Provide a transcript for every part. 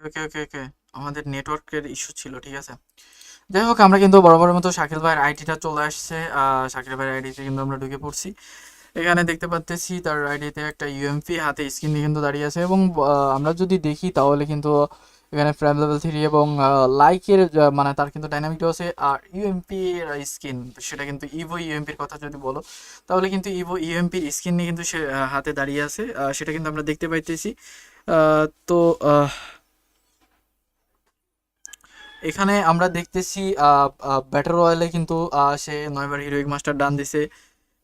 ওকে ওকে ওকে। আমাদের নেটওয়ার্কের ইস্যু ছিল, ঠিক আছে? যাই হোক, আমরা কিন্তু বরাবরের মতো শাকিল ভাইয়ের আইডিটা চলে আসছে। শাকিল ভাইয়ের আইডিতে কিন্তু আমরা ঢুকে পড়ছি। এখানে দেখতে পাচ্তেছি তার আইডিতে একটা ইউএমপি হাতে স্ক্রিন নিয়ে কিন্তু দাঁড়িয়ে আছে এবং আমরা যদি দেখি তাহলে কিন্তু এখানে ফ্রেম লেভেল থ্রি এবং লাইকের মানে তার কিন্তু ডাইনামিকটা আছে। আর ইউএমপি এর স্কিন সেটা কিন্তু ইভো ইউএমপির কথা যদি বলো, তাহলে কিন্তু ইভো ইউএমপির স্কিন নিয়ে কিন্তু সে হাতে দাঁড়িয়ে আছে। সেটা কিন্তু আমরা দেখতে পাইতেছি। তো এখানে আমরা দেখতেছি ব্যাটার রয়্যালে কিন্তু সে নয়বার হিরোইক মাস্টার ডান দিছে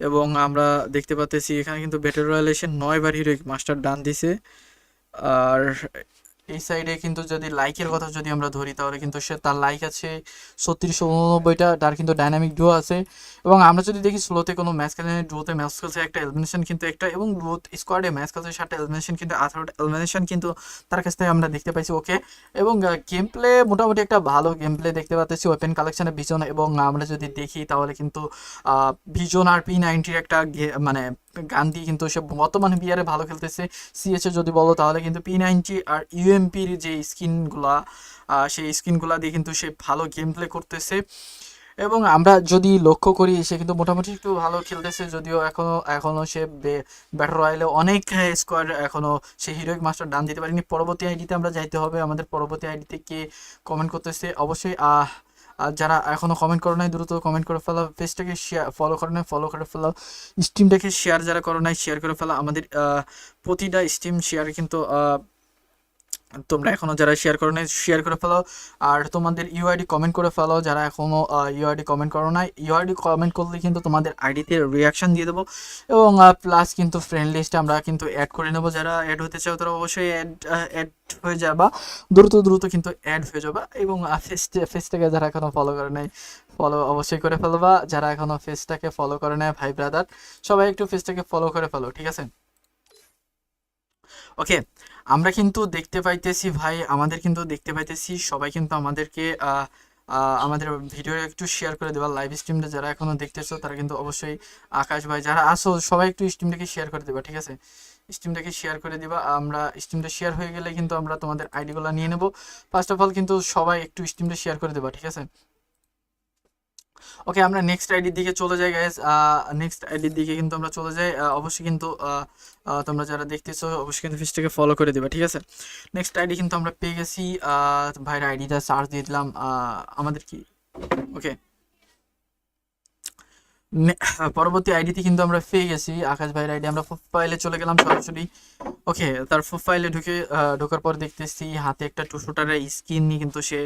এবং আমরা দেখতে পাচ্তেছি এখানে কিন্তু ব্যাটার রয়্যালে সে নয়বার হিরোইক মাস্টার ডান দিছে। আর এই সাইডে কিন্তু যদি লাইকের কথা যদি আমরা ধরি, তাহলে কিন্তু সে তার লাইক আছে ছত্রিশশো উননব্বইটা, তার কিন্তু ডাইনামিক ডুও আছে। এবং আমরা যদি দেখি স্লোতে কোনো ম্যাচ খেলে ডুয়োতে ম্যাচ খেলছে একটা এলিমিনেশন কিন্তু একটা, এবং ডুয়ো স্কোয়াডে ম্যাচ খেলছে সাতটা এলিমিনেশন কিন্তু, আঠারোটা এলিমিনেশন কিন্তু তার কাছ থেকে আমরা দেখতে পাইছি ওকে এবং গেম প্লে মোটামুটি একটা ভালো গেম প্লে দেখতে পাচ্ছি ওপেন কালেকশনে ভিজন এবং আমরা যদি দেখি, তাহলে কিন্তু ভিজন আর পি নাইনটির একটা মানে গান দিয়ে কিন্তু সে বর্তমানে বিয়ারে ভালো খেলতেছে। সিএচএ যদি বলো, তাহলে কিন্তু পি নাইনটি আর ইউএমপির যে স্কিনগুলা সেই স্কিনগুলা দিয়ে কিন্তু সে ভালো গেম প্লে করতেছে। এবং আমরা যদি লক্ষ্য করি, সে কিন্তু মোটামুটি একটু ভালো খেলতেছে, যদিও এখনও এখনও সে ব্যাটার রয়্যালে অনেক স্কোয়াড এখনও সে হিরোইক মাস্টার ডান দিতে পারেনি। পরবর্তী আইডিতে আমরা যাইতে হবে। আমাদের পরবর্তী আইডিতে কে কমেন্ট করতেছে? অবশ্যই আর যারা এখনও কমেন্ট করো নাই, দ্রুত কমেন্ট করে ফেলো পেজটাকে শেয়ার ফলো করে নাই ফলো করে ফেলো স্টিমটাকে শেয়ার যারা করো নাই শেয়ার করে ফেলা আমাদের প্রতিটা স্টিম শেয়ারে কিন্তু তোমরা এখনও যারা শেয়ার করো নাই শেয়ার করে ফেলো। আর তোমাদের ইউআইডি কমেন্ট করে ফেলো, যারা এখনও ইউআইডি কমেন্ট করো নাই। ইউআইডি কমেন্ট করলে কিন্তু তোমাদের আইডিতে রিয়াকশন দিয়ে দেবো। এবং প্লাস কিন্তু ফ্রেন্ড লিস্টে আমরা কিন্তু অ্যাড করে নেব। যারা অ্যাড হতে চাও, তারা অবশ্যই অ্যাড অ্যাড হয়ে যাবা। দ্রুত দ্রুত কিন্তু অ্যাড হয়ে যাবা। এবং ফেসটে ফেসটাকে যারা এখনও ফলো করে নাই ফলো অবশ্যই করে ফেলবা। যারা এখনও ফেসটাকে ফলো করে নেয় ভাই ব্রাদার সবাই একটু ফেসটাকে ফলো করে ফেলো, ঠিক আছে? ওকে আমরা কিন্তু দেখতে পাইতেছি ভাই, আমাদের কিন্তু দেখতে পাইতেছি, সবাই কিন্তু আমাদেরকে আমাদের ভিডিও একটু শেয়ার করে দেবা লাইভ স্ট্রিমটা যারা এখনও দেখতেছো, তারা কিন্তু অবশ্যই আকাশ ভাই, যারা আসো সবাই একটু স্ট্রিমটাকে শেয়ার করে দেবা, ঠিক আছে? স্ট্রিমটাকে শেয়ার করে দিবা, আমরা স্ট্রিমটা শেয়ার হয়ে গেলে কিন্তু আমরা তোমাদের আইডিগুলো নিয়ে নেব। ফার্স্ট অফ অল কিন্তু সবাই একটু স্ট্রিমটা শেয়ার করে দেবা, ঠিক আছে? ওকে আমরা নেক্সট আইডির দিকে চলে যাই গাইজ নেক্সট আইডির দিকে কিন্তু আমরা চলে যাই। অবশ্যই কিন্তু তোমরা যারা দেখতেছো, অবশ্যই কিন্তু ফিসটাকে ফলো করে দেবে, ঠিক আছে? নেক্সট আইডি কিন্তু আমরা পেয়ে গেছি। ভাইয়ের আইডিটা সার্চ দিয়ে দিলাম। আমাদের কি? ওকে পরবর্তী আইডিতে কিন্তু আমরা পেয়ে গেছি। আকাশ ভাইয়ের আইডি আমরা প্রোফাইলে চলে গেলাম সরাসরি। ওকে তার প্রোফাইলে ঢুকে ঢোকার পর দেখতেছি, হাতে একটা টু স্কিন নিয়ে কিন্তু সে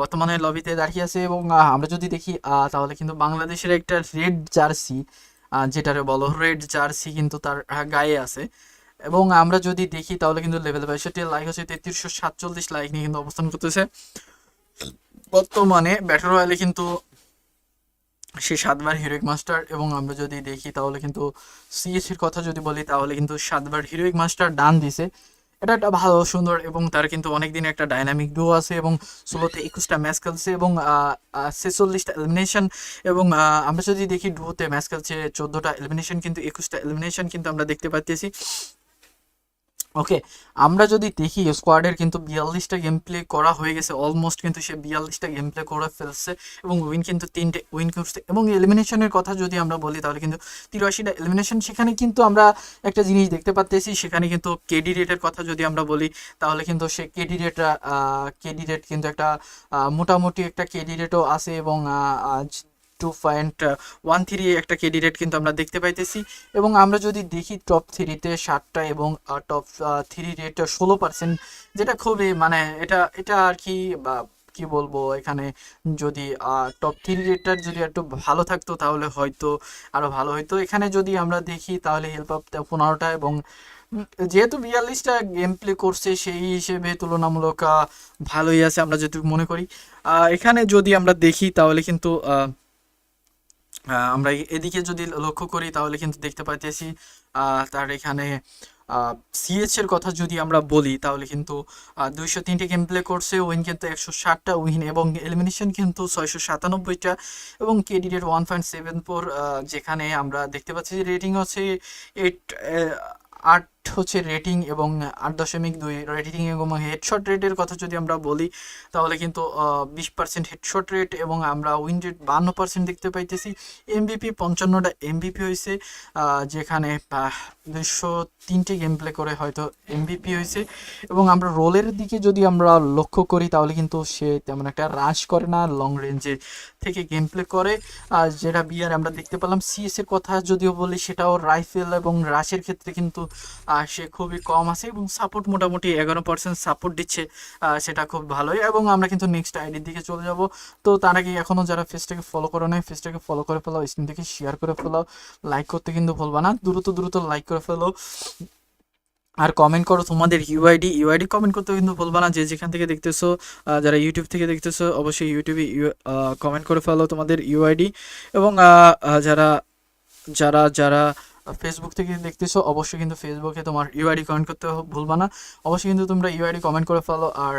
বর্তমানে লবিতে দাঁড়িয়ে আছে এবং আমরা যদি দেখি তাহলে কিন্তু বাংলাদেশের একটা রেড জার্সি যেটারে বলো রেড জার্সি কিন্তু তার গায়ে আছে। এবং আমরা যদি দেখি, তাহলে কিন্তু লেভেল বাইশটি লাইক হচ্ছে তেত্রিশশো সাতচল্লিশ লাইক নিয়ে কিন্তু অবস্থান করতেছে। বর্তমানে ব্যাটার রয়্যালে কিন্তু সে সাতবার হিরোইক মাস্টার এবং আমরা যদি দেখি, তাহলে কিন্তু সিএসির কথা যদি বলি, তাহলে কিন্তু সাতবার হিরোইক মাস্টার ডান দিছে। এটা একটা ভালো, সুন্দর এবং তার কিন্তু অনেক দিন একটা ডাইনামিক ডো আছে এবং ষোলোতে একুশটা ম্যাচ খেলছে এবং ছেচল্লিশটা এলিমিনেশন এবং আমরা যদি দেখি ডুতে ম্যাচ খেলছে, চোদ্দোটা এলিমিনেশন কিন্তু, একুশটা এলিমিনেশন কিন্তু আমরা দেখতে পাচ্ছি ওকে আমরা যদি দেখি স্কোয়াডের কিন্তু বিয়াল্লিশটা গেম প্লে করা হয়ে গেছে অলমোস্ট কিন্তু সে বিয়াল্লিশটা গেম প্লে করে ফেলছে এবং উইন কিন্তু তিনটে উইন করছে। এবং এলিমিনেশনের কথা যদি আমরা বলি, তাহলে কিন্তু তিরাশিটা এলিমিনেশন সেখানে কিন্তু আমরা একটা জিনিস দেখতে পাচ্তেছি সেখানে কিন্তু কেডি রেটের কথা যদি আমরা বলি, তাহলে কিন্তু সে কেডি রেটটা কেডি রেট কিন্তু একটা মোটামুটি একটা কেডি রেটও আছে এবং টু পয়েন্ট ওয়ান থ্রি একটা কেডি রেট কিন্তু আমরা দেখতে পাইতেছি। এবং আমরা যদি দেখি টপ থ্রিতে সাতটা এবং টপ থ্রি রেট ষোলো পার্সেন্ট যেটা খুবই মানে এটা এটা আর কি, বা কি বলব, এখানে যদি টপ থ্রি রেটটার যদি একটু ভালো থাকতো তাহলে হয়তো আরও ভালো হতো এখানে যদি আমরা দেখি তাহলে হেল্প আপ পনেরোটা এবং যেহেতু বিয়াল্লিশটা গেম প্লে করছে সেই হিসেবে তুলনামূলক ভালোই আছে আমরা যদি মনে করি। এখানে যদি আমরা দেখি তাহলে কিন্তু আমরা এদিকে যদি লক্ষ্য করি, তাহলে কিন্তু দেখতে পাইতেছি তার এখানে সিএচ এর কথা যদি আমরা বলি, তাহলে কিন্তু দুইশো তিনটে গেম প্লে করছে উইন কিন্তু একশো ষাটটা উইন এবং এলিমিনেশন কিন্তু ছয়শো সাতানব্বইটা এবং KD rate one point seven four যেখানে আমরা দেখতে পাচ্ছি রেটিং হচ্ছে এইট আট হচ্ছে রেটিং এবং আট দশমিক দুই রেটিং এবং হেডশট রেটের কথা যদি আমরা বলি, তাহলে কিন্তু বিশ পার্সেন্ট হেডশট রেট এবং আমরা উইন রেট বান্ন পার্সেন্ট দেখতে পাইতেছি। এমবিপি পঞ্চান্নটা এমবিপি হয়েছে যেখানে দুইশো তিনটে গেম প্লে করে হয়তো এমবিপি হয়েছে এবং আমরা রোলের দিকে যদি আমরা লক্ষ্য করি, তাহলে কিন্তু সে তেমন একটা রাশ করে না লং রেঞ্জে থেকে গেম প্লে করে। আর যেটা বিয়ার আমরা দেখতে পেলাম সিএসের কথা যদিও বলি, সেটাও রাইফেল এবং রাশের ক্ষেত্রে কিন্তু সে খুবই কম আছে এবং সাপোর্ট মোটামুটি এগারো পার্সেন্ট সাপোর্ট দিচ্ছে সেটা খুব ভালোই। এবং আমরা কিন্তু নেক্সট আইডির দিকে চলে যাব। তো তার আগে এখনও যারা ফেসটাকে ফলো করে নেয় ফেসটাকে ফলো করে ফেলাও স্ক্রিন থেকে শেয়ার করে ফেলাও। লাইক করতে কিন্তু ভুলবা না, দ্রুত দ্রুত লাইক করে ফেলো। আর কমেন্ট করো তোমাদের ইউআইডি ইউআইডি কমেন্ট করতে কিন্তু ভুলবা না। যে যেখান থেকে দেখতেছো যারা ইউটিউব থেকে দেখতেছো, অবশ্যই ইউটিউবে কমেন্ট করে ফেলো তোমাদের ইউআইডি এবং যারা যারা যারা ফেসবুক থেকে দেখতেছো, অবশ্যই কিন্তু ফেসবুকে তোমার ইউআইডি কমেন্ট করতে ভুলবা না। অবশ্যই কিন্তু তোমরা ইউআইডি কমেন্ট করে ফেলো আর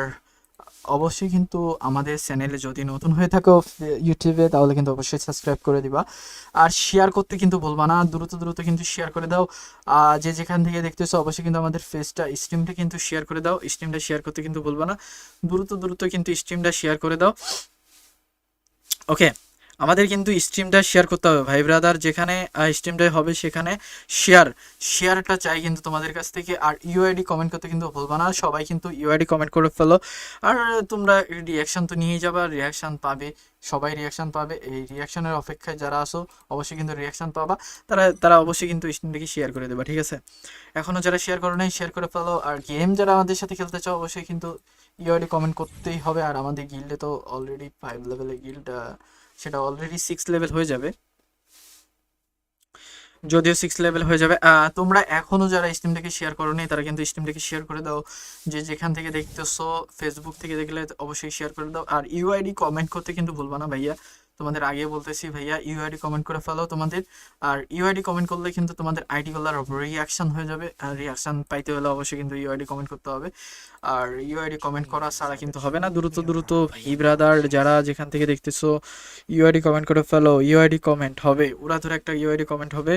অবশ্যই কিন্তু আমাদের চ্যানেলে যদি নতুন হয়ে থাকো ইউটিউবে তাহলে কিন্তু অবশ্যই সাবস্ক্রাইব করে দিবা। আর শেয়ার করতে কিন্তু ভুলবা না, দ্রুত দ্রুত কিন্তু শেয়ার করে দাও। আর যে যেখান থেকে দেখতেছো, অবশ্যই কিন্তু আমাদের ফেসটা স্ট্রিমটা কিন্তু শেয়ার করে দাও। স্ট্রিমটা শেয়ার করতে কিন্তু ভুলবা না। দ্রুত দ্রুত কিন্তু স্ট্রিমটা শেয়ার করে দাও। ওকে আমাদের কিন্তু স্ট্রিমটা শেয়ার করতে হবে। ভাই ব্রাদার যেখানে স্ট্রিমটা হবে সেখানে শেয়ার শেয়ারটা চাই কিন্তু তোমাদের কাছ থেকে। আর ইউআইডি কমেন্ট করতে কিন্তু ভুলবা না। সবাই কিন্তু ইউআইডি কমেন্ট করে ফেলো। আর তোমরা রিয়াকশন তো নিয়েই যাবে। রিয়াকশন পাবে। সবাই রিয়াকশন পাবে। এই রিয়াকশানের অপেক্ষায় যারা আসো অবশ্যই কিন্তু রিয়াকশন পাবা। তারা তারা অবশ্যই কিন্তু স্ট্রিমটাকে শেয়ার করে দেবে, ঠিক আছে? এখনও যারা শেয়ার করো নাই শেয়ার করে ফেলো। আর গেম যারা আমাদের সাথে খেলতে চাও, অবশ্যই কিন্তু ইউআইডি কমেন্ট করতেই হবে। আর আমাদের গিল্ডে তো অলরেডি ফাইভ লেভেলের গিল্ড সেটা অলরেডি সিক্স লেভেল হয়ে যাবে। যদিও সিক্স লেভেল হয়ে যাবে। তোমরা এখনও যারা স্ট্রিমটাকে শেয়ার করো নি তারা কিন্তু স্ট্রিমটাকে শেয়ার করে দাও। যে যেখান থেকে দেখতেছো ফেসবুক থেকে দেখলে অবশ্যই শেয়ার করে দাও। আর ইউআইডি কমেন্ট করতে কিন্তু ভুলবা না ভাইয়া। তোমাদের আগে বলতেছি, ভাইয়া ইউআইডি কমেন্ট করে ফেলো তোমাদের। আর ইউআইডি কমেন্ট করলে কিন্তু তোমাদের আইডিগুলোর রিয়াকশন হয়ে যাবে। আর রিয়াকশন পাইতে হলে অবশ্যই কিন্তু ইউআইডি কমেন্ট করতে হবে। আর ইউআইডি কমেন্ট করা ছাড়া কিন্তু হবে না। দ্রুত দ্রুত, ভাই ব্রাদার যারা যেখান থেকে দেখতেছো ইউআইডি কমেন্ট করে ফেলো। ইউআইডি কমেন্ট হবে। ওরা ধরে একটা ইউআইডি কমেন্ট হবে।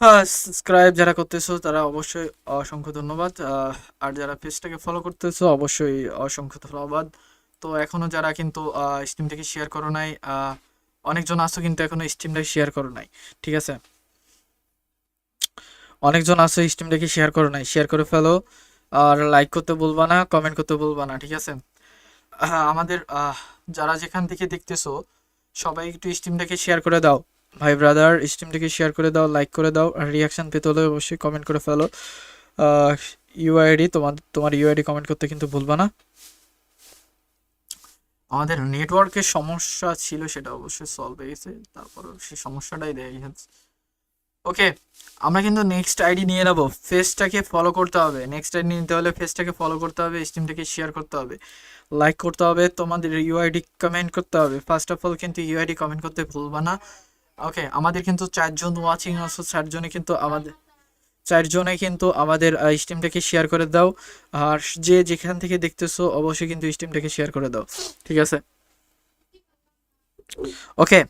হ্যাঁ সাবস্ক্রাইব যারা করতেছো, তারা অবশ্যই অসংখ্য ধন্যবাদ। আর যারা পেজটাকে ফলো করতেছো, অবশ্যই অসংখ্য ধন্যবাদ। তো এখনও যারা কিন্তু স্ট্রিম থেকে শেয়ার করো নাই অনেকজন আছো কিন্তু এখনও স্ট্রিমটাকে শেয়ার করো নাই, ঠিক আছে? অনেকজন আছো স্ট্রিমটাকে শেয়ার করো নাই শেয়ার করে ফেলো, আর লাইক করতে বলবা না কমেন্ট করতে বলবা না, ঠিক আছে? আমাদের যারা যেখান থেকে দেখতেছো, সবাই একটু স্টিমটাকে শেয়ার করে দাও। ভাই ব্রাদার স্ট্রিমটাকে শেয়ার করে দাও লাইক করে দাও, আর রিয়াকশন পেতে হলে অবশ্যই কমেন্ট করে ফেলো। ইউআইডি তোমার তোমার ইউআইডি কমেন্ট করতে কিন্তু ভুলবা না। আমাদের নেটওয়ার্কের সমস্যা ছিল সেটা অবশ্যই সলভ হয়ে গেছে তারপর সেই সমস্যাটাই দেখা যাচ্ছে ওকে আমরা কিন্তু নেক্সট আইডি নিয়ে নেব। ফেসটাকে ফলো করতে হবে। নেক্সট আইডি নিতে হলে ফেসটাকে ফলো করতে হবে স্ট্রিমটাকে শেয়ার করতে হবে। লাইক করতে হবে, তোমাদের ইউআইডি কমেন্ট করতে হবে। ফার্স্ট অফ অল কিন্তু ইউআইডি কমেন্ট করতে ভুলবা না। ওকে আমাদের কিন্তু চারজন ওয়াচিং আছে, চারজনে কিন্তু আমাদের চারজনে কিন্তু আমাদের স্টিমটাকে শেয়ার করে দাও। আর যে যেখান থেকে দেখতেছো, অবশ্যই কিন্তু স্টিমটাকে শেয়ার করে দাও। ঠিক আছে? ওকে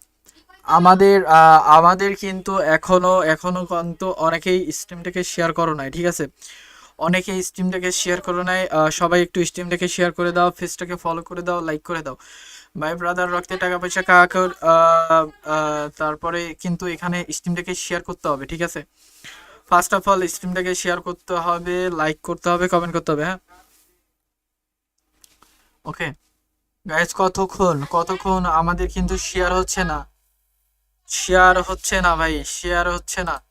আমাদের আমাদের কিন্তু এখনও এখনও কিন্তু অনেকেই স্টিমটাকে শেয়ার করো নাই, ঠিক আছে? অনেকেই স্টিমটাকে শেয়ার করো নাই। সবাই একটু স্টিমটাকে শেয়ার করে দাও ফেসটাকে ফলো করে দাও লাইক করে দাও। ভাই ব্রাদার রক্তে টাকা পয়সা কাকার তারপরে কিন্তু এখানে স্টিমটাকে শেয়ার করতে হবে, ঠিক আছে? ফার্স্ট অফ অল স্ট্রিমটাকে শেয়ার করতে হবে লাইক করতে হবে কমেন্ট করতে হবে হ্যাঁ? ওকে গাইজ কতক্ষণ? কতক্ষণ আমাদের কিন্তু শেয়ার হচ্ছে না। শেয়ার হচ্ছে না, ভাই। শেয়ার হচ্ছে না।